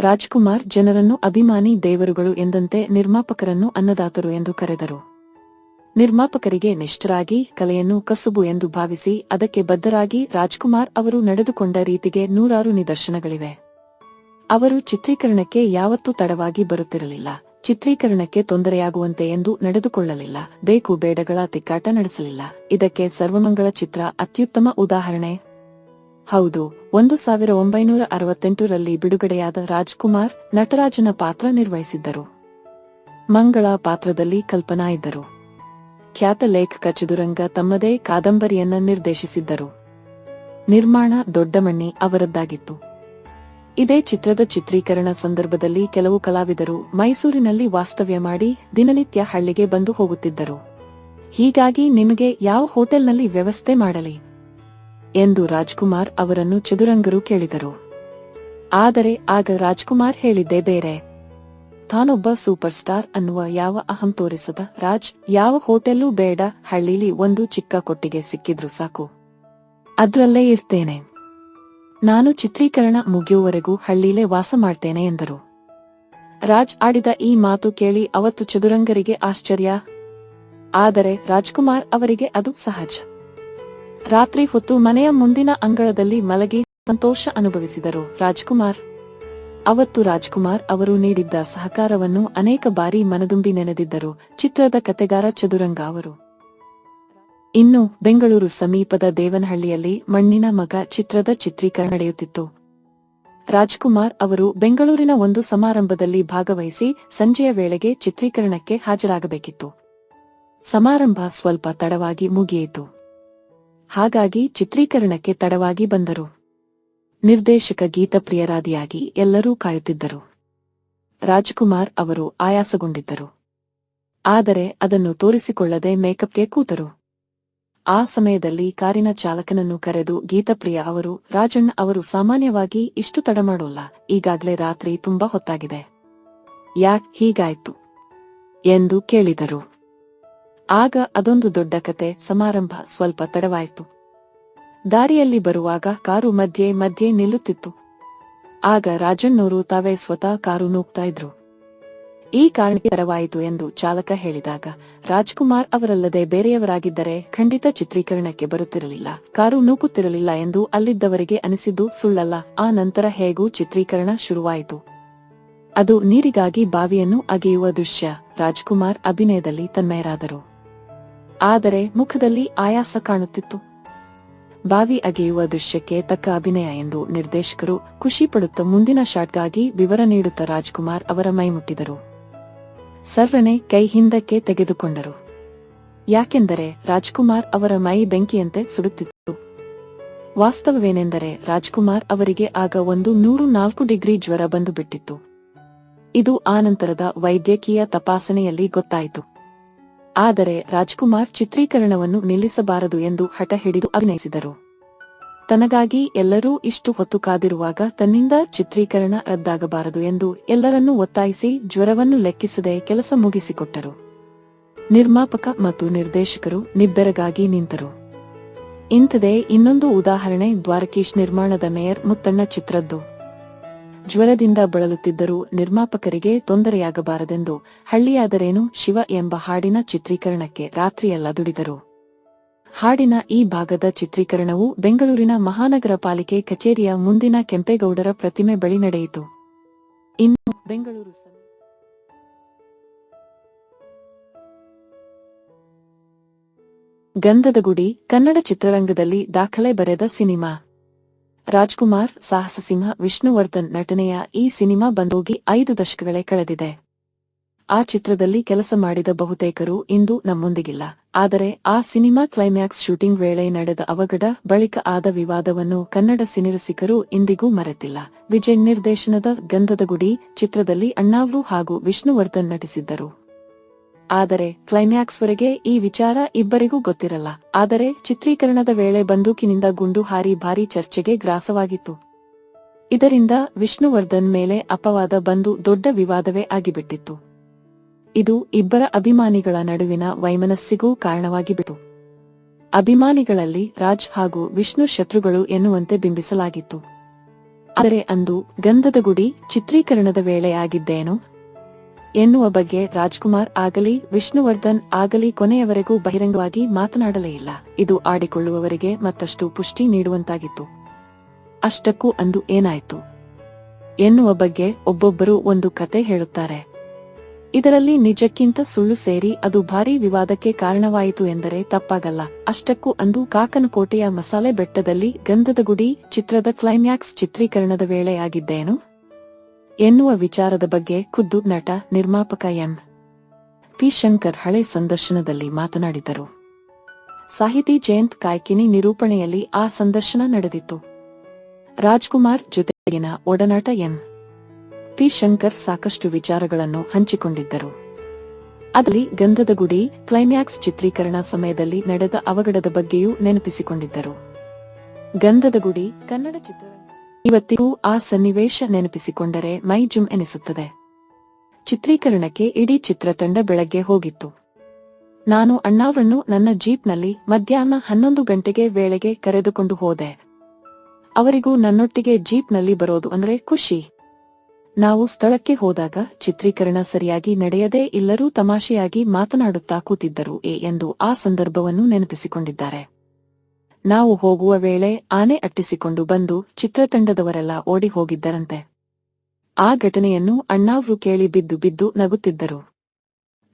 ರಾಜ್ಕುಮಾರ್ ಜನರನ್ನು ಅಭಿಮಾನಿ ದೇವರುಗಳು ಎಂದಂತೆ ನಿರ್ಮಾಪಕರನ್ನು ಅನ್ನದಾತರು ಎಂದು ಕರೆದರು. ನಿರ್ಮಾಪಕರಿಗೆ ನಿಷ್ಠರಾಗಿ, ಕಲೆಯನ್ನು ಕಸುಬು ಎಂದು ಭಾವಿಸಿ, ಅದಕ್ಕೆ ಬದ್ಧರಾಗಿ ರಾಜ್ಕುಮಾರ್ ಅವರು ನಡೆದುಕೊಂಡ ರೀತಿಗೆ ನೂರಾರು ನಿದರ್ಶನಗಳಿವೆ. ಅವರು ಚಿತ್ರೀಕರಣಕ್ಕೆ ಯಾವತ್ತೂ ತಡವಾಗಿ ಬರುತ್ತಿರಲಿಲ್ಲ. ಚಿತ್ರೀಕರಣಕ್ಕೆ ತೊಂದರೆಯಾಗುವಂತೆ ಎಂದು ನಡೆದುಕೊಳ್ಳಲಿಲ್ಲ. ಬೇಕು ಬೇಡಗಳ ತಿಕ್ಕಾಟ ನಡೆಸಲಿಲ್ಲ. ಇದಕ್ಕೆ ಸರ್ವಮಂಗಳ ಚಿತ್ರ ಅತ್ಯುತ್ತಮ ಉದಾಹರಣೆ. ಹೌದು, ಒಂದು ಸಾವಿರ ಒಂಬೈನೂರ ಅರವತ್ತೆಂಟರಲ್ಲಿ ಬಿಡುಗಡೆಯಾದ ರಾಜ್ಕುಮಾರ್ ನಟರಾಜನ ಪಾತ್ರ ನಿರ್ವಹಿಸಿದ್ದರು. ಮಂಗಳ ಪಾತ್ರದಲ್ಲಿ ಕಲ್ಪನಾ ಇದ್ದರು. ಖ್ಯಾತ ಲೇಖಕ ಚದುರಂಗ ತಮ್ಮದೇ ಕಾದಂಬರಿಯನ್ನ ನಿರ್ದೇಶಿಸಿದ್ದರು. ನಿರ್ಮಾಣ ದೊಡ್ಡಮಣ್ಣಿ ಅವರದ್ದಾಗಿತ್ತು. ಇದೇ ಚಿತ್ರದ ಚಿತ್ರೀಕರಣ ಸಂದರ್ಭದಲ್ಲಿ ಕೆಲವು ಕಲಾವಿದರು ಮೈಸೂರಿನಲ್ಲಿ ವಾಸ್ತವ್ಯ ಮಾಡಿ ದಿನನಿತ್ಯ ಹಳ್ಳಿಗೆ ಬಂದು ಹೋಗುತ್ತಿದ್ದರು. ಹೀಗಾಗಿ ನಿಮಗೆ ಯಾವ ಹೋಟೆಲ್ನಲ್ಲಿ ವ್ಯವಸ್ಥೆ ಮಾಡಲಿ? ಎಂದು ರಾಜ್ಕುಮಾರ್ ಅವರನ್ನು ಚದುರಂಗರು ಕೇಳಿದರು. ಆದರೆ ಆಗ ರಾಜ್ಕುಮಾರ್ ಹೇಳಿದ್ದೇ ಬೇರೆ. ತಾನೊಬ್ಬ ಸೂಪರ್ ಸ್ಟಾರ್ ಅನ್ನುವ ಯಾವ ಅಹಂ ತೋರಿಸದ ರಾಜ್, ಯಾವ ಹೋಟೆಲ್ಲೂ ಬೇಡ, ಹಳ್ಳಿಲಿ ಒಂದು ಚಿಕ್ಕ ಕೊಟ್ಟಿಗೆ ಸಿಕ್ಕಿದ್ರು ಸಾಕು. ಅದ್ರಲ್ಲೇ ಇರ್ತೇನೆ. ನಾನು ಚಿತ್ರೀಕರಣ ಮುಗಿಯುವವರೆಗೂ ಹಳ್ಳಿಲೇ ವಾಸ ಮಾಡ್ತೇನೆ ಎಂದರು. ರಾಜ್ ಆಡಿದ ಈ ಮಾತು ಕೇಳಿ ಅವತ್ತು ಚದುರಂಗರಿಗೆ ಆಶ್ಚರ್ಯ. ಆದರೆ ರಾಜ್ಕುಮಾರ್ ಅವರಿಗೆ ಅದು ಸಹಜ. ರಾತ್ರಿ ಹೊತ್ತು ಮನೆಯ ಮುಂದಿನ ಅಂಗಳದಲ್ಲಿ ಮಲಗಿ ಸಂತೋಷ ಅನುಭವಿಸಿದರು. ರಾಜ್ಕುಮಾರ್ ಅವತ್ತು ರಾಜ್ಕುಮಾರ್ ಅವರು ನೀಡಿದ್ದ ಸಹಕಾರವನ್ನು ಅನೇಕ ಬಾರಿ ಮನದುಂಬಿ ನೆನೆದಿದ್ದರು. ಚಿತ್ರದ ಕತೆಗಾರ ಚದುರಂಗ ಅವರು. ಇನ್ನು ಬೆಂಗಳೂರು ಸಮೀಪದ ದೇವನಹಳ್ಳಿಯಲ್ಲಿ ಮಣ್ಣಿನ ಮಗ ಚಿತ್ರದ ಚಿತ್ರೀಕರಣ ನಡೆಯುತ್ತಿತ್ತು. ರಾಜ್ಕುಮಾರ್ ಅವರು ಬೆಂಗಳೂರಿನ ಒಂದು ಸಮಾರಂಭದಲ್ಲಿ ಭಾಗವಹಿಸಿ ಸಂಜೆಯ ವೇಳೆಗೆ ಚಿತ್ರೀಕರಣಕ್ಕೆ ಹಾಜರಾಗಬೇಕಿತ್ತು. ಸಮಾರಂಭ ಸ್ವಲ್ಪ ತಡವಾಗಿ ಮುಗಿಯಿತು. ಹಾಗಾಗಿ ಚಿತ್ರೀಕರಣಕ್ಕೆ ತಡವಾಗಿ ಬಂದರು. ನಿರ್ದೇಶಕ ಗೀತಪ್ರಿಯರಾದಿಯಾಗಿ ಎಲ್ಲರೂ ಕಾಯುತ್ತಿದ್ದರು. ರಾಜ್ಕುಮಾರ್ ಅವರು ಆಯಾಸಗೊಂಡಿದ್ದರು. ಆದರೆ ಅದನ್ನು ತೋರಿಸಿಕೊಳ್ಳದೆ ಮೇಕಪ್ಗೆ ಕೂತರು. ಆ ಸಮಯದಲ್ಲಿ ಕಾರಿನ ಚಾಲಕನನ್ನು ಕರೆದು ಗೀತಪ್ರಿಯ ಅವರು, ರಾಜಣ್ಣ ಅವರು ಸಾಮಾನ್ಯವಾಗಿ ಇಷ್ಟು ತಡ ಮಾಡೋಲ್ಲ, ಈಗಾಗ್ಲೇ ರಾತ್ರಿ ತುಂಬಾ ಹೊತ್ತಾಗಿದೆ. ಯಾಕ್ ಹೀಗಾಯ್ತು? ಎಂದು ಕೇಳಿದರು. ಆಗ ಅದೊಂದು ದೊಡ್ಡ ಕತೆ, ಸಮಾರಂಭ, ಸ್ವಲ್ಪ ತಡವಾಯಿತು. ದಾರಿಯಲ್ಲಿ ಬರುವಾಗ ಕಾರು ಮಧ್ಯೆ ಮಧ್ಯೆ ನಿಲ್ಲುತ್ತಿತ್ತು. ಆಗ ರಾಜಣ್ಣವರು ತಾವೇ ಸ್ವತಃ ಕಾರು ನೂಗ್ತಾ ಇದ್ರು. ಈ ಕಾರಣಕ್ಕೆ ತಡವಾಯಿತು ಎಂದು ಚಾಲಕ ಹೇಳಿದಾಗ, ರಾಜ್ಕುಮಾರ್ ಅವರಲ್ಲದೆ ಬೇರೆಯವರಾಗಿದ್ದರೆ ಖಂಡಿತ ಚಿತ್ರೀಕರಣಕ್ಕೆ ಬರುತ್ತಿರಲಿಲ್ಲ, ಕಾರು ನೂಕುತ್ತಿರಲಿಲ್ಲ ಎಂದು ಅಲ್ಲಿದ್ದವರಿಗೆ ಅನಿಸಿದ್ದು ಸುಳ್ಳಲ್ಲ, ಆ ನಂತರ ಹೇಗೂ ಚಿತ್ರೀಕರಣ ಶುರುವಾಯಿತು. ಅದು ನೀರಿಗಾಗಿ ಬಾವಿಯನ್ನು ಅಗೆಯುವ ದೃಶ್ಯ, ರಾಜ್ಕುಮಾರ್ ಅಭಿನಯದಲ್ಲಿ ತನ್ಮಯರಾದರು. ಆದರೆ ಮುಖದಲ್ಲಿ ಆಯಾಸ ಕಾಣುತ್ತಿತ್ತು. ಬಾವಿ ಅಗೆಯುವ ದೃಶ್ಯಕ್ಕೆ ತಕ್ಕ ಅಭಿನಯ ಎಂದು ನಿರ್ದೇಶಕರು ಖುಷಿ ಪಡುತ್ತಾ ಮುಂದಿನ ಶಾಟ್ಗಾಗಿ ವಿವರ ನೀಡುತ್ತ ರಾಜ್ಕುಮಾರ್ ಅವರ ಮೈ ಮುಟ್ಟಿದರು. ಸರ್ವನೆ ಕೈ ಹಿಂದಕ್ಕೆ ತೆಗೆದುಕೊಂಡರು. ಯಾಕೆಂದರೆ ರಾಜ್ಕುಮಾರ್ ಅವರ ಮೈ ಬೆಂಕಿಯಂತೆ ಸುಡುತ್ತಿತ್ತು. ವಾಸ್ತವವೇನೆಂದರೆ ರಾಜ್ಕುಮಾರ್ ಅವರಿಗೆ ಆಗ ಒಂದು ನೂರು ನಾಲ್ಕು ಡಿಗ್ರಿ ಜ್ವರ ಬಂದು ಬಿಟ್ಟಿತ್ತು ಇದು ನಂತರದ ವೈದ್ಯಕೀಯ ತಪಾಸಣೆಯಲ್ಲಿ ಗೊತ್ತಾಯಿತು. ಆದರೆ ರಾಜ್ಕುಮಾರ್ ಚಿತ್ರೀಕರಣವನ್ನು ನಿಲ್ಲಿಸಬಾರದು ಎಂದು ಹಠ ಹಿಡಿದು ಅಭಿನಯಿಸಿದರು. ತನಗಾಗಿ ಎಲ್ಲರೂ ಇಷ್ಟು ಹೊತ್ತು ಕಾದಿರುವಾಗ ತನ್ನಿಂದ ಚಿತ್ರೀಕರಣ ರದ್ದಾಗಬಾರದು ಎಂದು ಎಲ್ಲರನ್ನೂ ಒತ್ತಾಯಿಸಿ ಜ್ವರವನ್ನು ಲೆಕ್ಕಿಸದೆ ಕೆಲಸ ಮುಗಿಸಿಕೊಟ್ಟರು. ನಿರ್ಮಾಪಕ ಮತ್ತು ನಿರ್ದೇಶಕರು ನಿಬ್ಬೆರಗಾಗಿ ನಿಂತರು. ಇಂಥದೇ ಇನ್ನೊಂದು ಉದಾಹರಣೆ ದ್ವಾರಕೀಶ್ ನಿರ್ಮಾಣದ ಮೇಯರ್ ಮುತ್ತಣ್ಣ ಚಿತ್ರದ್ದು. ಜ್ವರದಿಂದ ಬಳಲುತ್ತಿದ್ದರೂ ನಿರ್ಮಾಪಕರಿಗೆ ತೊಂದರೆಯಾಗಬಾರದೆಂದು ಹಳ್ಳಿಯಾದರೇನು ಶಿವ ಎಂಬ ಹಾಡಿನ ಚಿತ್ರೀಕರಣಕ್ಕೆ ರಾತ್ರಿಯೆಲ್ಲ ದುಡಿದರು. ಹಾಡಿನ ಈ ಭಾಗದ ಚಿತ್ರೀಕರಣವು ಬೆಂಗಳೂರಿನ ಮಹಾನಗರ ಪಾಲಿಕೆ ಕಚೇರಿಯ ಮುಂದಿನ ಕೆಂಪೇಗೌಡರ ಪ್ರತಿಮೆ ಬಳಿ ನಡೆಯಿತು. ಇನ್ನು ಬೆಂಗಳೂರು ಗಂಧದ ಗುಡಿ ಕನ್ನಡ ಚಿತ್ರರಂಗದಲ್ಲಿ ದಾಖಲೆ ಬರೆದ ಸಿನಿಮಾ. ರಾಜ್ಕುಮಾರ್ ಸಾಹಸ ಸಿಂಹ ವಿಷ್ಣುವರ್ಧನ್ ನಟನೆಯ ಈ ಸಿನಿಮಾ ಬಂದೋಗಿ ಐದು ದಶಕಗಳೇ ಕಳೆದಿದೆ. ಆ ಚಿತ್ರದಲ್ಲಿ ಕೆಲಸ ಮಾಡಿದ ಬಹುತೇಕರು ಇಂದು ನಮ್ಮೊಂದಿಗಿಲ್ಲ. ಆದರೆ ಆ ಸಿನಿಮಾ ಕ್ಲೈಮ್ಯಾಕ್ಸ್ ಶೂಟಿಂಗ್ ವೇಳೆ ನಡೆದ ಅವಘಡ ಬಳಿಕ ಆದ ವಿವಾದವನ್ನು ಕನ್ನಡ ಸಿನಿರಸಿಕರು ಇಂದಿಗೂ ಮರೆತಿಲ್ಲ. ವಿಜಯ್ ನಿರ್ದೇಶನದ ಗಂಧದ ಗುಡಿ ಚಿತ್ರದಲ್ಲಿ ಅಣ್ಣಾವ್ರು ಹಾಗೂ ವಿಷ್ಣುವರ್ಧನ್ ನಟಿಸಿದ್ದರು. ಆದರೆ ಕ್ಲೈಮ್ಯಾಕ್ಸ್ವರೆಗೆ ಈ ವಿಚಾರ ಇಬ್ಬರಿಗೂ ಗೊತ್ತಿರಲ್ಲ. ಆದರೆ ಚಿತ್ರೀಕರಣದ ವೇಳೆ ಬಂದೂಕಿನಿಂದ ಗುಂಡು ಹಾರಿ ಭಾರಿ ಚರ್ಚೆಗೆ ಗ್ರಾಸವಾಗಿತ್ತು. ಇದರಿಂದ ವಿಷ್ಣುವರ್ಧನ್ ಮೇಲೆ ಅಪವಾದ ಬಂದು ದೊಡ್ಡ ವಿವಾದವೇ ಆಗಿಬಿಟ್ಟಿತ್ತು. ಇದು ಇಬ್ಬರ ಅಭಿಮಾನಿಗಳ ನಡುವಿನ ವೈಮನಸ್ಸಿಗೂ ಕಾರಣವಾಗಿಬಿಟ್ಟು ಅಭಿಮಾನಿಗಳಲ್ಲಿ ರಾಜ್ ಹಾಗೂ ವಿಷ್ಣು ಶತ್ರುಗಳು ಎನ್ನುವಂತೆ ಬಿಂಬಿಸಲಾಗಿತ್ತು. ಆದರೆ ಅಂದು ಗಂಧದ ಗುಡಿ ಚಿತ್ರೀಕರಣದ ವೇಳೆಯಾಗಿದ್ದೇನು ಎನ್ನುವ ಬಗ್ಗೆ ರಾಜ್ಕುಮಾರ್ ಆಗಲಿ, ವಿಷ್ಣುವರ್ಧನ್ ಆಗಲಿ ಕೊನೆಯವರೆಗೂ ಬಹಿರಂಗವಾಗಿ ಮಾತನಾಡಲೇ ಇಲ್ಲ. ಇದು ಆಡಿಕೊಳ್ಳುವವರಿಗೆ ಮತ್ತಷ್ಟು ಪುಷ್ಟಿ ನೀಡುವಂತಾಗಿತ್ತು. ಅಷ್ಟಕ್ಕೂ ಅಂದು ಏನಾಯಿತು? ಎನ್ನುವ ಬಗ್ಗೆ ಒಬ್ಬೊಬ್ಬರು ಒಂದು ಕತೆ ಹೇಳುತ್ತಾರೆ. ಇದರಲ್ಲಿ ನಿಜಕ್ಕಿಂತ ಸುಳ್ಳು ಸೇರಿ ಅದು ಭಾರೀ ವಿವಾದಕ್ಕೆ ಕಾರಣವಾಯಿತು ಎಂದರೆ ತಪ್ಪಾಗಲ್ಲ. ಅಷ್ಟಕ್ಕೂ ಅಂದು ಕಾಕನಕೋಟೆಯ ಮಸಾಲೆ ಬೆಟ್ಟದಲ್ಲಿ ಗಂಧದ ಗುಡಿ ಚಿತ್ರದ ಕ್ಲೈಮ್ಯಾಕ್ಸ್ ಚಿತ್ರೀಕರಣದ ವೇಳೆಯಾಗಿದ್ದೇನು ಎನ್ನುವ ವಿಚಾರದ ಬಗ್ಗೆ ಖುದ್ದು ನಟ ನಿರ್ಮಾಪಕ ಎಂ. ಪಿ. ಶಂಕರ್ ಹಳೆ ಸಂದರ್ಶನದಲ್ಲಿ ಮಾತನಾಡಿದರು. ಸಾಹಿತಿ ಜಯಂತ್ ಕಾಯ್ಕಿನಿ ನಿರೂಪಣೆಯಲ್ಲಿ ಆ ಸಂದರ್ಶನ ನಡೆದಿತ್ತು. ರಾಜ್ಕುಮಾರ್ ಜೊತೆಗಿನ ಒಡನಾಟ ಎಂ. ಪಿ. ಶಂಕರ್ ಸಾಕಷ್ಟು ವಿಚಾರಗಳನ್ನು ಹಂಚಿಕೊಂಡಿದ್ದರು. ಅದರಲ್ಲಿ ಗಂಧದ ಗುಡಿ, ಕ್ಲೈಮ್ಯಾಕ್ಸ್ ಚಿತ್ರೀಕರಣ ಸಮಯದಲ್ಲಿ ನಡೆದ ಅವಘಡದ ಬಗ್ಗೆಯೂ ನೆನಪಿಸಿಕೊಂಡಿದ್ದರು. ಗಂಧದ ಗುಡಿ, ಕನ್ನಡ ಚಿತ್ರರಂಗ ಇವತ್ತಿಗೂ ಆ ಸನ್ನಿವೇಶ ನೆನಪಿಸಿಕೊಂಡರೆ ಮೈ ಜುಮ್ ಎನಿಸುತ್ತದೆ. ಚಿತ್ರೀಕರಣಕ್ಕೆ ಇಡೀ ಚಿತ್ರತಂಡ ಬೆಳಗ್ಗೆ ಹೋಗಿತ್ತು. ನಾನು ಅಣ್ಣಾವ್ರನ್ನು ನನ್ನ ಜೀಪ್ನಲ್ಲಿ ಮಧ್ಯಾಹ್ನ ಹನ್ನೊಂದು ಗಂಟೆಗೆ ವೇಳೆಗೆ ಕರೆದುಕೊಂಡು ಹೋದೆ. ಅವರಿಗೂ ನನ್ನೊಟ್ಟಿಗೆ ಜೀಪ್ನಲ್ಲಿ ಬರೋದು ಅಂದ್ರೆ ಖುಷಿ. ನಾವು ಸ್ಥಳಕ್ಕೆ ಹೋದಾಗ ಚಿತ್ರೀಕರಣ ಸರಿಯಾಗಿ ನಡೆಯದೇ ಇಲ್ಲರೂ ತಮಾಷೆಯಾಗಿ ಮಾತನಾಡುತ್ತಾ ಕೂತಿದ್ದರು ಎ ಎಂದು ಆ ಸಂದರ್ಭವನ್ನು ನೆನಪಿಸಿಕೊಂಡಿದ್ದಾರೆ. ನಾವು ಹೋಗುವ ವೇಳೆ ಆನೆ ಅಟ್ಟಿಸಿಕೊಂಡು ಬಂದು ಚಿತ್ರತಂಡದವರೆಲ್ಲ ಓಡಿ ಹೋಗಿದ್ದರಂತೆ. ಆ ಘಟನೆಯನ್ನು ಅಣ್ಣಾವ್ರು ಕೇಳಿ ಬಿದ್ದು ಬಿದ್ದು ನಗುತ್ತಿದ್ದರು.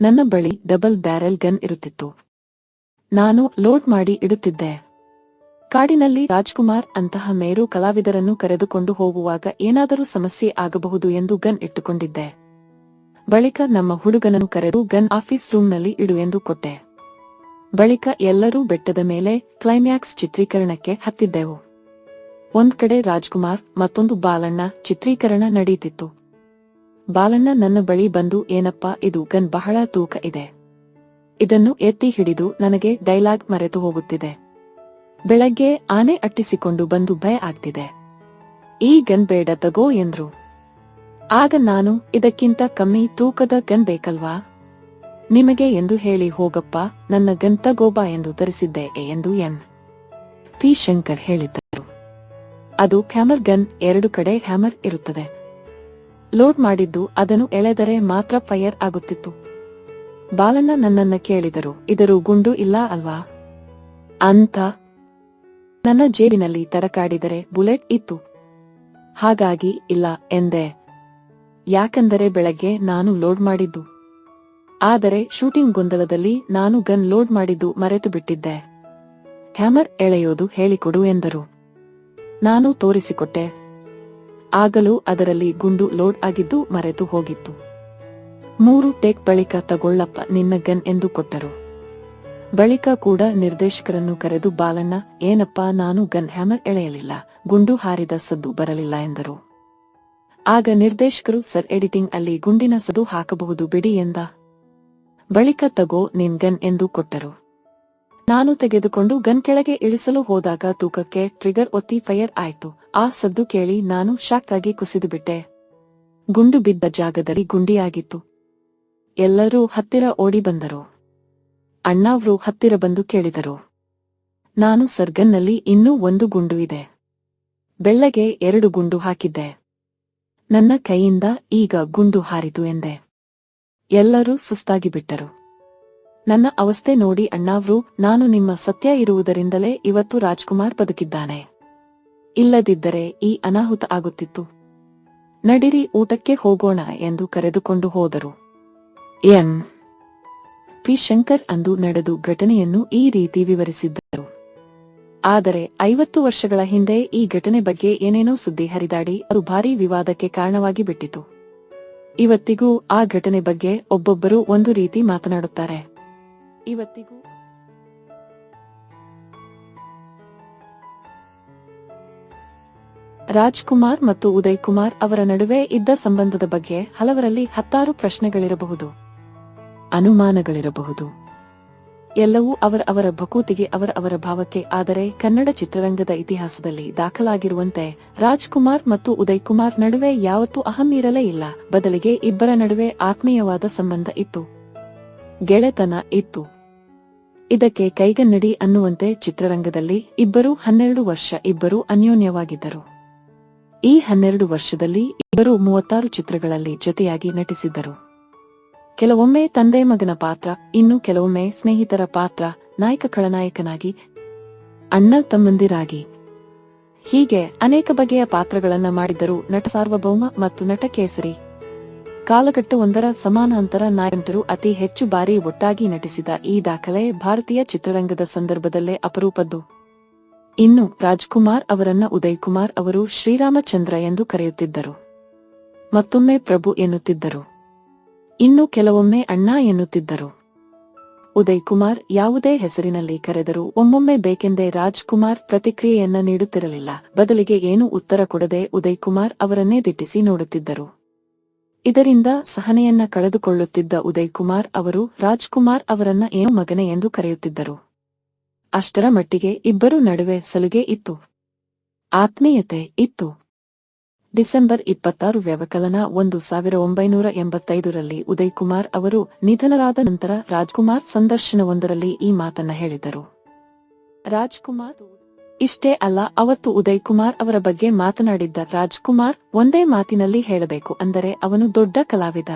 ನನ್ನ ಬಳಿ ಡಬಲ್ ಬ್ಯಾರೆಲ್ ಗನ್ ಇರುತ್ತಿತ್ತು. ನಾನು ಲೋಡ್ ಮಾಡಿ ಇಡುತ್ತಿದ್ದೆ. ಕಾಡಿನಲ್ಲಿ ರಾಜ್ಕುಮಾರ್ ಅಂತಹ ಮೇರು ಕಲಾವಿದರನ್ನು ಕರೆದುಕೊಂಡು ಹೋಗುವಾಗ ಏನಾದರೂ ಸಮಸ್ಯೆ ಆಗಬಹುದು ಎಂದು ಗನ್ ಇಟ್ಟುಕೊಂಡಿದ್ದೆ. ಬಳಿಕ ನಮ್ಮ ಹುಡುಗನನ್ನು ಕರೆದು ಗನ್ ಆಫೀಸ್ ರೂಮ್ನಲ್ಲಿ ಇಡು ಎಂದು ಕೊಟ್ಟೆ. ಬಳಿಕ ಎಲ್ಲರೂ ಬೆಟ್ಟದ ಮೇಲೆ ಕ್ಲೈಮ್ಯಾಕ್ಸ್ ಚಿತ್ರೀಕರಣಕ್ಕೆ ಹತ್ತಿದ್ದೆವು. ಒಂದ್ ಕಡೆ ರಾಜ್ಕುಮಾರ್, ಮತ್ತೊಂದು ಬಾಲಣ್ಣ ಚಿತ್ರೀಕರಣ ನಡೀತಿತ್ತು. ಬಾಲಣ್ಣ ನನ್ನ ಬಳಿ ಬಂದು, ಏನಪ್ಪಾ, ಇದು ಗನ್ ಬಹಳ ತೂಕ ಇದೆ. ಇದನ್ನು ಎತ್ತಿ ಹಿಡಿದು ನನಗೆ ಡೈಲಾಗ್ ಮರೆತು ಹೋಗುತ್ತಿದೆ. ಬೆಳಗ್ಗೆ ಆನೆ ಅಟ್ಟಿಸಿಕೊಂಡು ಬಂದು ಭಯ ಆಗ್ತಿದೆ. ಈ ಗನ್ ಬೇಡ ತಗೋ ಎಂದ್ರು. ಆಗ ನಾನು ಇದಕ್ಕಿಂತ ಕಮ್ಮಿ ತೂಕದ ಗನ್ ಬೇಕಲ್ವಾ? ನಿಮಗೆ ಎಂದು ಹೇಳಿ ಹೋಗಪ್ಪ, ನನ್ನ ಗಂತ ಗೋಬ ಎಂದು ತರಿಸಿದ್ದೆ ಎಂದು ಎನ್ ಪಿ. ಶಂಕರ್ ಹೇಳಿದ್ದರು ಅದು ಹ್ಯಾಮರ್ ಗನ್ ಎರಡು ಕಡೆ ಹ್ಯಾಮರ್ ಇರುತ್ತದೆ. ಲೋಡ್ ಮಾಡಿದ್ದು ಅದನ್ನು ಎಳೆದರೆ ಮಾತ್ರ ಫೈರ್ ಆಗುತ್ತಿತ್ತು. ಬಾಲಣ್ಣ ನನ್ನನ್ನ ಕೇಳಿದರು, ಇದರು ಗುಂಡು ಇಲ್ಲ ಅಲ್ವಾ? ಅಂತ. ನನ್ನ ಜೇಬಿನಲ್ಲಿ ತರಕಾಡಿದರೆ ಬುಲೆಟ್ ಇತ್ತು. ಹಾಗಾಗಿ ಇಲ್ಲ, ಎಂದೆ. ಯಾಕೆಂದರೆ ಬೆಳಗ್ಗೆ ನಾನು ಲೋಡ್ ಮಾಡಿದ್ದು. ಆದರೆ ಶೂಟಿಂಗ್ ಗೊಂದಲದಲ್ಲಿ ನಾನು ಗನ್ ಲೋಡ್ ಮಾಡಿದ್ದು ಮರೆತು ಬಿಟ್ಟಿದ್ದೆ ಹ್ಯಾಮರ್ ಎಳೆಯೋದು ಹೇಳಿಕೊಡು ಎಂದರು. ನಾನು ತೋರಿಸಿಕೊಟ್ಟೆ. ಆಗಲೂ ಅದರಲ್ಲಿ ಗುಂಡು ಲೋಡ್ ಆಗಿದ್ದು ಮರೆತು ಹೋಗಿತ್ತು. ಮೂರು ಟೇಕ್ ಬಳಿಕ ತಗೊಳ್ಳಪ್ಪ ನಿನ್ನ ಗನ್ ಎಂದು ಕೊಟ್ಟರು. ಬಳಿಕ ಕೂಡ ನಿರ್ದೇಶಕರನ್ನು ಕರೆದು, ಬಾಲಣ್ಣ, ಏನಪ್ಪ, ನಾನು ಗನ್ ಹ್ಯಾಮರ್ ಎಳೆಯಲಿಲ್ಲ, ಗುಂಡು ಹಾರಿದ ಸದ್ದು ಬರಲಿಲ್ಲ ಎಂದರು. ಆಗ ನಿರ್ದೇಶಕರು ಸರ್ ಎಡಿಟಿಂಗ್ ಅಲ್ಲಿ ಗುಂಡಿನ ಸದ್ದು ಹಾಕಬಹುದು ಬಿಡಿ ಎಂದ. ಬಳಿಕ ತಗೋ ನಿನ್ ಗನ್ ಎಂದು ಕೊಟ್ಟರು. ನಾನು ತೆಗೆದುಕೊಂಡು ಗನ್ ಕೆಳಗೆ ಇಳಿಸಲು ಹೋದಾಗ ತೂಕಕ್ಕೆ ಟ್ರಿಗರ್ ಒತ್ತಿ ಫೈರ್ ಆಯ್ತು. ಆ ಸದ್ದು ಕೇಳಿ ನಾನು ಶಾಕ್ ಆಗಿ ಕುಸಿದು ಬಿಟ್ಟೆ ಗುಂಡು ಬಿದ್ದ ಜಾಗದಲ್ಲಿ ಗುಂಡಿಯಾಗಿತ್ತು. ಎಲ್ಲರೂ ಹತ್ತಿರ ಓಡಿ ಬಂದರು. ಅಣ್ಣಾವ್ರು ಹತ್ತಿರ ಬಂದು ಕೇಳಿದರು. ನಾನು ಸರ್ಗನ್ನಲ್ಲಿ ಇನ್ನೂ ಒಂದು ಗುಂಡು ಇದೆ. ಬೆಳ್ಳಗೆ ಎರಡು ಗುಂಡು ಹಾಕಿದ್ದೆ. ನನ್ನ ಕೈಯಿಂದ ಈಗ ಗುಂಡು ಹಾರಿತು ಎಂದೆ. ಎಲ್ಲರೂ ಸುಸ್ತಾಗಿ ಬಿಟ್ಟರು. ನನ್ನ ಅವಸ್ಥೆ ನೋಡಿ ಅಣ್ಣಾವ್ರು, ನಾನು ನಿಮ್ಮ ಸತ್ಯ ಇರುವುದರಿಂದಲೇ ಇವತ್ತು ರಾಜ್ಕುಮಾರ್ ಬದುಕಿದ್ದಾನೆ. ಇಲ್ಲದಿದ್ದರೆ ಈ ಅನಾಹುತ ಆಗುತ್ತಿತ್ತು. ನಡಿರಿ, ಊಟಕ್ಕೆ ಹೋಗೋಣ ಎಂದು ಕರೆದುಕೊಂಡು ಹೋದರು. M P. ಶಂಕರ್ ಅಂದು ನಡೆದು ಘಟನೆಯನ್ನು ಈ ರೀತಿ ವಿವರಿಸಿದ್ದರು. ಆದರೆ, ಐವತ್ತು ವರ್ಷಗಳ ಹಿಂದೆ ಈ ಘಟನೆ ಬಗ್ಗೆ ಏನೇನೋ ಸುದ್ದಿ ಹರಿದಾಡಿ ಅದು ಭಾರೀ ವಿವಾದಕ್ಕೆ ಕಾರಣವಾಗಿ ಬಿಟ್ಟಿತು. ಇವತ್ತಿಗೂ ಆ ಘಟನೆ ಬಗ್ಗೆ ಒಬ್ಬೊಬ್ಬರು ಒಂದು ರೀತಿ ಮಾತನಾಡುತ್ತಾರೆ. ಇವತ್ತಿಗೂ ರಾಜ್ಕುಮಾರ್ ಮತ್ತು ಉದಯ್ ಕುಮಾರ್ ಅವರ ನಡುವೆ ಇದ್ದ ಸಂಬಂಧದ ಬಗ್ಗೆ ಹಲವರಲ್ಲಿ ಹತ್ತಾರು ಪ್ರಶ್ನೆಗಳಿರಬಹುದು. ಅನುಮಾನಗಳಿರಬಹುದು. ಎಲ್ಲವೂ ಅವರ ಅವರ ಭಕೂತಿಗೆ ಅವರ ಅವರ ಭಾವಕ್ಕೆ, ಆದರೆ ಕನ್ನಡ ಚಿತ್ರರಂಗದ ಇತಿಹಾಸದಲ್ಲಿ ದಾಖಲಾಗಿರುವಂತೆ ರಾಜ್ಕುಮಾರ್ ಮತ್ತು ಉದಯ್ ಕುಮಾರ್ ನಡುವೆ ಯಾವತ್ತೂ ಅಹಂ ಇರಲೇ ಇಲ್ಲ. ಬದಲಿಗೆ ಇಬ್ಬರ ನಡುವೆ ಆತ್ಮೀಯವಾದ ಸಂಬಂಧ ಇತ್ತು. ಗೆಳೆತನ ಇತ್ತು. ಇದಕ್ಕೆ ಕೈಗನ್ನಡಿ ಅನ್ನುವಂತೆ ಚಿತ್ರರಂಗದಲ್ಲಿ ಇಬ್ಬರು ಹನ್ನೆರಡು ವರ್ಷ ಇಬ್ಬರು ಅನ್ಯೋನ್ಯವಾಗಿದ್ದರು. ಈ ಹನ್ನೆರಡು ವರ್ಷದಲ್ಲಿ ಇಬ್ಬರು ಮೂವತ್ತಾರು ಚಿತ್ರಗಳಲ್ಲಿ ಜೊತೆಯಾಗಿ ನಟಿಸಿದ್ದರು. ಕೆಲವೊಮ್ಮೆ ತಂದೆ ಮಗನ ಪಾತ್ರ, ಇನ್ನು ಕೆಲವೊಮ್ಮೆ ಸ್ನೇಹಿತರ ಪಾತ್ರ, ನಾಯಕ ಖಳನಾಯಕನಾಗಿ, ಅಣ್ಣ ತಮ್ಮಂದಿರಾಗಿ. ಹೀಗೆ ಅನೇಕ ಬಗೆಯ ಪಾತ್ರಗಳನ್ನ ಮಾಡಿದ್ದರು ನಟ ಸಾರ್ವಭೌಮ ಮತ್ತು ನಟ ಕೇಸರಿ. ಕಾಲಘಟ್ಟವೊಂದರ ಸಮಾನಾಂತರ ನಾಯಕರು ಅತಿ ಹೆಚ್ಚು ಬಾರಿ ಒಟ್ಟಾಗಿ ನಟಿಸಿದ ಈ ದಾಖಲೆ ಭಾರತೀಯ ಚಿತ್ರರಂಗದ ಸಂದರ್ಭದಲ್ಲೇ ಅಪರೂಪದ್ದು. ಇನ್ನು ರಾಜ್ಕುಮಾರ್ ಅವರನ್ನ ಉದಯ್ ಕುಮಾರ್ ಅವರು ಶ್ರೀರಾಮಚಂದ್ರ ಎಂದು ಕರೆಯುತ್ತಿದ್ದರು. ಮತ್ತೊಮ್ಮೆ ಪ್ರಭು ಎನ್ನುತ್ತಿದ್ದರು. ಇನ್ನು ಕೆಲವೊಮ್ಮೆ ಅಣ್ಣ ಎನ್ನುತ್ತಿದ್ದರು. ಉದಯ್ ಕುಮಾರ್ ಯಾವುದೇ ಹೆಸರಿನಲ್ಲಿ ಕರೆದರೂ ಒಮ್ಮೊಮ್ಮೆ ಬೇಕೆಂದೇ ರಾಜ್ಕುಮಾರ್ ಪ್ರತಿಕ್ರಿಯೆಯನ್ನ ನೀಡುತ್ತಿರಲಿಲ್ಲ. ಬದಲಿಗೆ ಏನು ಉತ್ತರ ಕೊಡದೆ ಉದಯ್ ಕುಮಾರ್ ಅವರನ್ನೇ ದಿಟ್ಟಿಸಿ ನೋಡುತ್ತಿದ್ದರು. ಇದರಿಂದ ಸಹನೆಯನ್ನ ಕಳೆದುಕೊಳ್ಳುತ್ತಿದ್ದ ಉದಯ್ ಕುಮಾರ್ ಅವರು ರಾಜ್ಕುಮಾರ್ ಅವರನ್ನ ಏನು ಮಗನೆ ಎಂದು ಕರೆಯುತ್ತಿದ್ದರು. ಅಷ್ಟರ ಮಟ್ಟಿಗೆ ಇಬ್ಬರು ನಡುವೆ ಸಲುಗೆ ಇತ್ತು. ಆತ್ಮೀಯತೆ ಇತ್ತು. ಡಿಸೆಂಬರ್ ಇಪ್ಪತ್ತಾರು ವ್ಯವಕಲನ ಒಂದು ಸಾವಿರ ಒಂಬೈನೂರ ಎಂಬತ್ತೈದರಲ್ಲಿ ಉದಯ್ ಕುಮಾರ್ ಅವರು ನಿಧನರಾದ ನಂತರ ರಾಜ್ಕುಮಾರ್ ಸಂದರ್ಶನವೊಂದರಲ್ಲಿ ಈ ಮಾತನ್ನ ಹೇಳಿದರು. ರಾಜ್ಕುಮಾರ್ ಇಷ್ಟೇ ಅಲ್ಲ, ಅವತ್ತು ಉದಯ್ ಕುಮಾರ್ ಅವರ ಬಗ್ಗೆ ಮಾತನಾಡಿದ್ದ ರಾಜ್ಕುಮಾರ್ ಒಂದೇ ಮಾತಿನಲ್ಲಿ ಹೇಳಬೇಕು ಅಂದರೆ ಅವನು ದೊಡ್ಡ ಕಲಾವಿದ.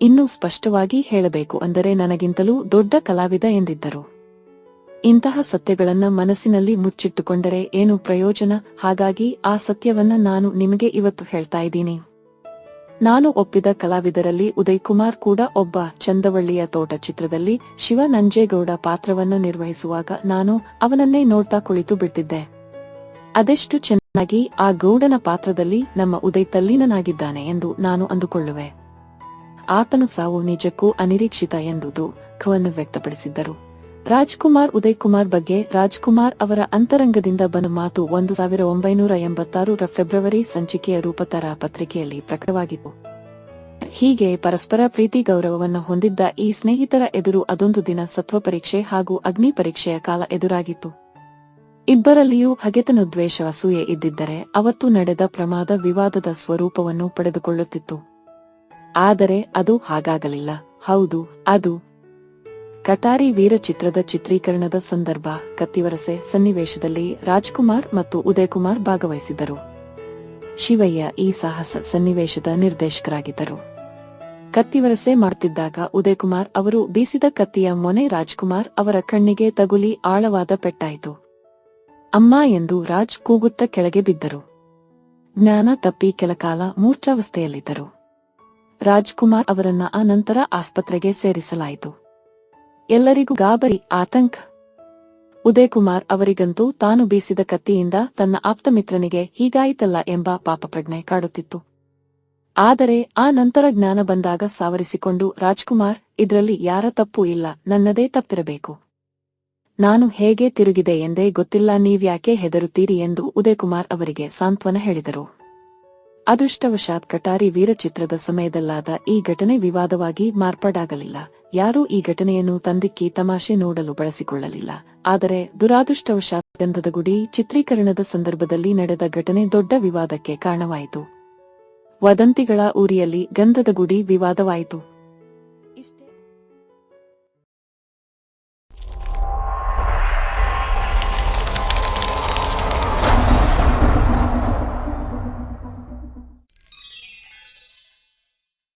ಇನ್ನೂ ಸ್ಪಷ್ಟವಾಗಿ ಹೇಳಬೇಕು ಅಂದರೆ ನನಗಿಂತಲೂ ದೊಡ್ಡ ಕಲಾವಿದ ಎಂದಿದ್ದರು. ಇಂತಹ ಸತ್ಯಗಳನ್ನ ಮನಸ್ಸಿನಲ್ಲಿ ಮುಚ್ಚಿಟ್ಟುಕೊಂಡರೆ ಏನು ಪ್ರಯೋಜನ? ಹಾಗಾಗಿ ಆ ಸತ್ಯವನ್ನ ನಾನು ನಿಮಗೆ ಇವತ್ತು ಹೇಳ್ತಾ ಇದ್ದೀನಿ. ನಾನು ಒಪ್ಪಿದ ಕಲಾವಿದರಲ್ಲಿ ಉದಯ್ ಕುಮಾರ್ ಕೂಡ ಒಬ್ಬ ಚಂದವಳ್ಳಿಯ ತೋಟ ಚಿತ್ರದಲ್ಲಿ ಶಿವ ನಂಜೇಗೌಡ ಪಾತ್ರವನ್ನು ನಿರ್ವಹಿಸುವಾಗ ನಾನು ಅವನನ್ನೇ ನೋಡ್ತಾ ಕುಳಿತು ಬಿಟ್ಟಿದ್ದೆ. ಅದೆಷ್ಟು ಚೆನ್ನಾಗಿ ಆ ಗೌಡನ ಪಾತ್ರದಲ್ಲಿ ನಮ್ಮ ಉದಯ್ ತಲ್ಲೀನನಾಗಿದ್ದಾನೆ ಎಂದು ನಾನು ಅಂದುಕೊಳ್ಳುವೆ. ಆತನ ಸಾವು ನಿಜಕ್ಕೂ ಅನಿರೀಕ್ಷಿತ ಎಂದು ದುಃಖವನ್ನು ವ್ಯಕ್ತಪಡಿಸಿದ್ದರು. ರಾಜ್ಕುಮಾರ್ ಉದಯ್ ಕುಮಾರ್ ಬಗ್ಗೆ ರಾಜ್ಕುಮಾರ್ ಅವರ ಅಂತರಂಗದಿಂದ ಬಂದ ಮಾತು ಒಂದು ಸಾವಿರ ಒಂಬೈನೂರ ಎಂಬತ್ತಾರರ ಫೆಬ್ರವರಿ ಸಂಚಿಕೆಯ ರೂಪತರ ಪತ್ರಿಕೆಯಲ್ಲಿ ಪ್ರಕಟವಾಗಿತ್ತು. ಹೀಗೆ ಪರಸ್ಪರ ಪ್ರೀತಿ ಗೌರವವನ್ನು ಹೊಂದಿದ್ದ ಈ ಸ್ನೇಹಿತರ ಎದುರು ಅದೊಂದು ದಿನ ಸತ್ವ ಪರೀಕ್ಷೆ ಹಾಗೂ ಅಗ್ನಿ ಪರೀಕ್ಷೆಯ ಕಾಲ ಎದುರಾಗಿತ್ತು. ಇಬ್ಬರಲ್ಲಿಯೂ ಹಗೆತನ ದ್ವೇಷ ಅಸೂಯೆ ಇದ್ದಿದ್ದರೆ ಅವತ್ತು ನಡೆದ ಪ್ರಮಾದ ವಿವಾದದ ಸ್ವರೂಪವನ್ನು ಪಡೆದುಕೊಳ್ಳುತ್ತಿತ್ತು. ಆದರೆ ಅದು ಹಾಗಾಗಲಿಲ್ಲ. ಹೌದು, ಅದು ಕಟಾರಿ ವೀರ ಚಿತ್ರದ ಚಿತ್ರೀಕರಣದ ಸಂದರ್ಭ ಕತ್ತಿವರಸೆ ಸನ್ನಿವೇಶದಲ್ಲಿ ರಾಜ್ಕುಮಾರ್ ಮತ್ತು ಉದಯಕುಮಾರ್ ಭಾಗವಹಿಸಿದ್ದರು. ಶಿವಯ್ಯ ಈ ಸಾಹಸ ಸನ್ನಿವೇಶದ ನಿರ್ದೇಶಕರಾಗಿದ್ದರು. ಕತ್ತಿವರಸೆ ಮಾಡುತ್ತಿದ್ದಾಗ ಉದಯಕುಮಾರ್ ಅವರು ಬೀಸಿದ ಕತ್ತಿಯ ಮೊನೆ ರಾಜ್ಕುಮಾರ್ ಅವರ ಕಣ್ಣಿಗೆ ತಗುಲಿ ಆಳವಾದ ಪೆಟ್ಟಾಯಿತು. ಅಮ್ಮ ಎಂದು ರಾಜ್ ಕೂಗುತ್ತ ಕೆಳಗೆ ಬಿದ್ದರು. ಜ್ಞಾನ ತಪ್ಪಿ ಕೆಲಕಾಲ ಮೂರ್ಛಾವಸ್ಥೆಯಲ್ಲಿದ್ದರು. ರಾಜ್ಕುಮಾರ್ ಅವರನ್ನ ಆ ನಂತರ ಆಸ್ಪತ್ರೆಗೆ ಸೇರಿಸಲಾಯಿತು. ಎಲ್ಲರಿಗೂ ಗಾಬರಿ, ಆತಂಕ. ಉದಯಕುಮಾರ್ ಅವರಿಗಂತೂ ತಾನು ಬೀಸಿದ ಕತ್ತಿಯಿಂದ ತನ್ನ ಆಪ್ತ ಮಿತ್ರನಿಗೆ ಹೀಗಾಯಿತಲ್ಲ ಎಂಬ ಪಾಪಪ್ರಜ್ಞೆ ಕಾಡುತ್ತಿತ್ತು. ಆದರೆ ಆ ನಂತರ ಜ್ಞಾನ ಬಂದಾಗ ಸಾವರಿಸಿಕೊಂಡು ರಾಜ್ಕುಮಾರ್, ಇದರಲ್ಲಿ ಯಾರ ತಪ್ಪು ಇಲ್ಲ, ನನ್ನದೇ ತಪ್ಪಿರಬೇಕು. ನಾನು ಹೇಗೆ ತಿರುಗಿದೆ ಎಂದೇ ಗೊತ್ತಿಲ್ಲ, ನೀವ್ಯಾಕೆ ಹೆದರುತ್ತೀರಿ ಎಂದು ಉದಯಕುಮಾರ್ ಅವರಿಗೆ ಸಾಂತ್ವನ ಹೇಳಿದರು. ಅದೃಷ್ಟವಶಾತ್ ಕಟಾರಿ ವೀರಚಿತ್ರದ ಸಮಯದಲ್ಲಾದ ಈ ಘಟನೆ ವಿವಾದವಾಗಿ ಮಾರ್ಪಾಡಾಗಲಿಲ್ಲ. ಯಾರೂ ಈ ಘಟನೆಯನ್ನು ತಂದಿಕ್ಕಿ ತಮಾಷೆ ನೋಡಲು ಬಳಸಿಕೊಳ್ಳಲಿಲ್ಲ. ಆದರೆ ದುರಾದೃಷ್ಟವಶಾತ್ ಗಂಧದ ಗುಡಿ ಚಿತ್ರೀಕರಣದ ಸಂದರ್ಭದಲ್ಲಿ ನಡೆದ ಘಟನೆ ದೊಡ್ಡ ವಿವಾದಕ್ಕೆ ಕಾರಣವಾಯಿತು. ವದಂತಿಗಳ ಊರಿಯಲ್ಲಿ ಗಂಧದ ಗುಡಿ ವಿವಾದವಾಯಿತು.